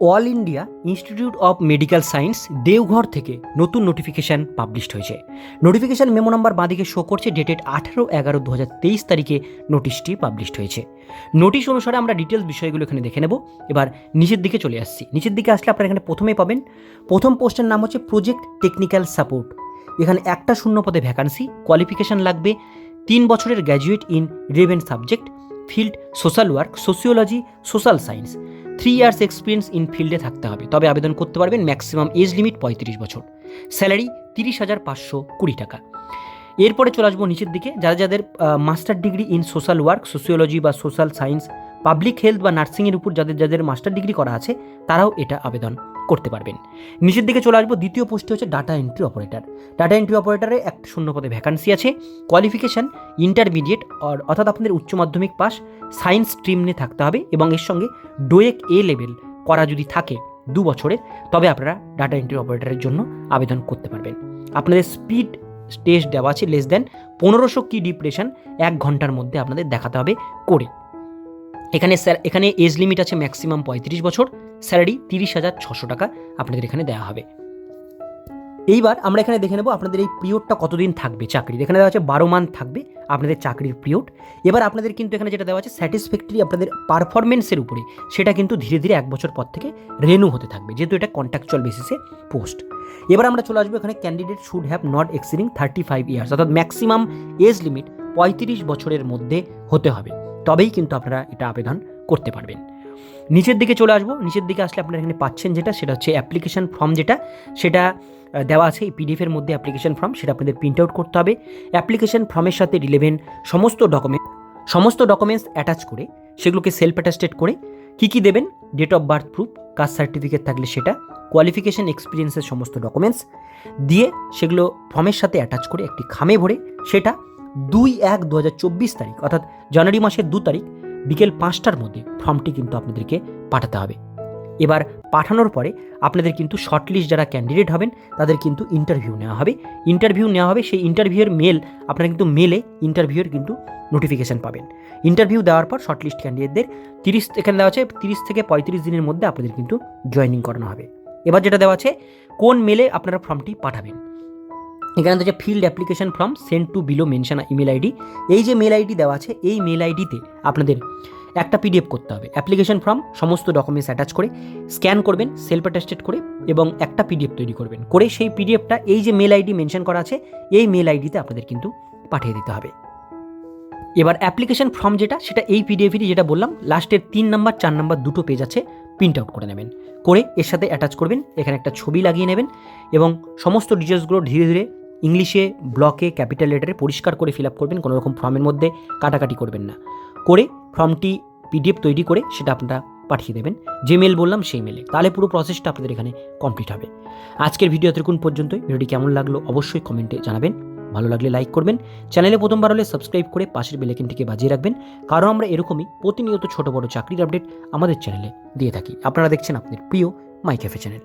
All India institute of medical science Deoghar থেকে নতুন notification published হয়েছে। নোটিফিকেশান মেমো নাম্বার বাঁদিকে শো করছে, ডেটেড আঠেরো এগারো দু হাজার তেইশ তারিখে নোটিশটি পাবলিশড হয়েছে। নোটিশ অনুসারে আমরা ডিটেলস বিষয়গুলো এখানে দেখে নেব। এবার নিচের দিকে চলে আসছি। নিচের দিকে আসলে আপনারা এখানে প্রথমেই পাবেন। প্রথম পোস্টের নাম হচ্ছে প্রজেক্ট টেকনিক্যাল সাপোর্ট। এখানে একটা শূন্য পদে ভ্যাকান্সি, কোয়ালিফিকেশান লাগবে, তিন বছরের graduate in relevant subject, field social work, sociology, social science. Three years experience in ফিল্ডে থাকতে হবে। তবে আবেদন করতে পারবেন ম্যাক্সিমাম এজ লিমিট পঁয়ত্রিশ বছর। স্যালারি তিরিশ হাজার পাঁচশো কুড়ি টাকা। এরপরে চলে আসব নিচের দিকে। যারা যাদের master degree in social work sociology বা সোশ্যাল সায়েন্স পাবলিক হেলথ বা নার্সিংয়ের উপর যাদের যাদের মাস্টার ডিগ্রি করা আছে, তারাও এটা আবেদন করতে পারবেন। নিচের দিকে চলে আসব, দ্বিতীয় পোস্টে হচ্ছে data entry operator data entry অপারেটরে এক শূন্য পদে ভ্যাকান্সি আছে কোয়ালিফিকেশান ইন্টারমিডিয়েট অর্থাৎ আপনাদের উচ্চ মাধ্যমিক পাস সায়েন্স স্ট্রিম নিয়ে থাকতে হবে এবং এর সঙ্গে ডোয়েক এ লেভেল করা যদি থাকে দু বছরের তবে আপনারা ডাটা এন্ট্রি অপারেটরের জন্য আবেদন করতে পারবেন। আপনাদের স্পিড টেস্ট দেওয়া আছে লেস দেন পনেরোশো কি ডিপ্রেশন এক ঘণ্টার মধ্যে আপনাদের দেখাতে হবে করে। এখানে স্যার, এখানে এজ লিমিট আছে ম্যাক্সিমাম পঁয়ত্রিশ বছর, স্যালারি তিরিশ হাজার ছশো টাকা আপনাদের এখানে দেওয়া হবে। এইবার আমরা এখানে দেখে নেব আপনাদের এই পিরিয়ডটা কতদিন থাকবে চাকরি এখানে দেওয়া আছে বারো মান্থ থাকবে আপনাদের চাকরির পিরিয়ড। এবার আপনাদের কিন্তু এখানে যেটা দেওয়া আছে স্যাটিসফ্যাক্টরি আপনাদের পারফরমেন্সের উপরে, সেটা কিন্তু ধীরে ধীরে এক বছর পর থেকে রেনু হতে থাকবে, যেহেতু এটা কন্ট্রাকচুয়াল বেসিসে পোস্ট এবার আমরা চলে আসব এখানে candidate should have not exceeding thirty five years অর্থাৎ ম্যাক্সিমাম এজ লিমিট পঁয়ত্রিশ বছরের মধ্যে হতে হবে। তবেই কিন্তু আপনারা এটা আবেদন করতে পারবেন। নিচের দিকে চলে আসব। নিচের দিকে আসলে আপনারা এখানে পাচ্ছেন যেটা, সেটা হচ্ছে অ্যাপ্লিকেশন ফর্ম যেটা। সেটা দেওয়া আছে এই পিডিএফের মধ্যে অ্যাপ্লিকেশান ফর্ম সেটা আপনাদের প্রিন্ট আউট করতে হবে। অ্যাপ্লিকেশন ফর্মের সাথে রিলেভেন্ট সমস্ত ডকুমেন্ট সমস্ত ডকুমেন্টস অ্যাটাচ করে, সেগুলোকে সেলফ অ্যাটাস্টেড করে কী কী দেবেন? Date of birth proof caste certificate থাকলে সেটা কোয়ালিফিকেশন এক্সপিরিয়েন্সের সমস্ত ডকুমেন্টস দিয়ে সেগুলো ফর্মের সাথে অ্যাটাচ করে একটি খামে ভরে সেটা দুই এক দু তারিখ, অর্থাৎ জানুয়ারি মাসের দু তারিখ, বিকেল পাঁচটার মধ্যে ফর্মটি কিন্তু আপনাদেরকে পাঠাতে হবে। এবার পাঠানোর পরে আপনাদের কিন্তু শর্টলিস্ট যারা ক্যান্ডিডেট হবেন, তাদের কিন্তু ইন্টারভিউ নেওয়া হবে। ইন্টারভিউ নেওয়া হবে, সেই ইন্টারভিউয়ের মেল, আপনারা কিন্তু মেলে ইন্টারভিউয়ের কিন্তু নোটিফিকেশান পাবেন। ইন্টারভিউ দেওয়ার পর শর্টলিস্ট ক্যান্ডিডেটদের তিরিশ, এখানে দেওয়া আছে তিরিশ থেকে পঁয়ত্রিশ দিনের মধ্যে আপনাদের কিন্তু জয়েনিং করানো হবে। এবার যেটা দেওয়া আছে, কোন মেলে আপনারা ফর্মটি পাঠাবেন? এখানে হচ্ছে field application form send to below mention email ID এই যে মেল আইডি দেওয়া আছে, এই মেল আইডিতে আপনাদের একটা পিডিএফ করতে হবে। অ্যাপ্লিকেশন ফর্ম সমস্ত ডকুমেন্টস অ্যাটাচ করে স্ক্যান করবেন সেলফ অ্যাটাস্টেড করে এবং একটা পিডিএফ তৈরি করবেন। করে সেই পিডিএফটা এই যে মেল আইডি মেনশন করা আছে, এই মেল আইডিতে আপনাদের কিন্তু পাঠিয়ে দিতে হবে। এবার অ্যাপ্লিকেশন ফর্ম যেটা, সেটা এই পিডিএফই যেটা বললাম লাস্টের তিন নাম্বার, চার নাম্বার দুটো পেজ আছে প্রিন্ট আউট করে নেবেন। করে এর সাথে অ্যাটাচ করবেন, এখানে একটা ছবি লাগিয়ে নেবেন এবং সমস্ত ডিটেলসগুলো ধীরে ধীরে ইংলিশে ব্লকে ক্যাপিটাল লেটারে পরিষ্কার করে ফিল আপ করবেন কোনো রকম ফর্মের মধ্যে কাটাকাটি করবেন না। করে ফর্মটি পিডিএফ তৈরি করে সেটা আপনারা পাঠিয়ে দেবেন। যে মেল বললাম সেই মেলে তাহলে পুরো প্রসেসটা আপনাদের এখানে কমপ্লিট হবে। আজকের ভিডিও এতক্ষণ পর্যন্তই। ভিডিওটি কেমন লাগল অবশ্যই কমেন্টে জানাবেন। ভালো লাগলে লাইক করবেন। চ্যানেলে প্রথমবার হলে সাবস্ক্রাইব করে পাশের বেলাইকেনটিকে বাজিয়ে রাখবেন। কারণ আমরা এরকমই প্রতিনিয়ত ছোট বড় চাকরির আপডেট আমাদের চ্যানেলে দিয়ে থাকি। আপনারা দেখছেন আপনাদের প্রিয় মাই চ্যানেল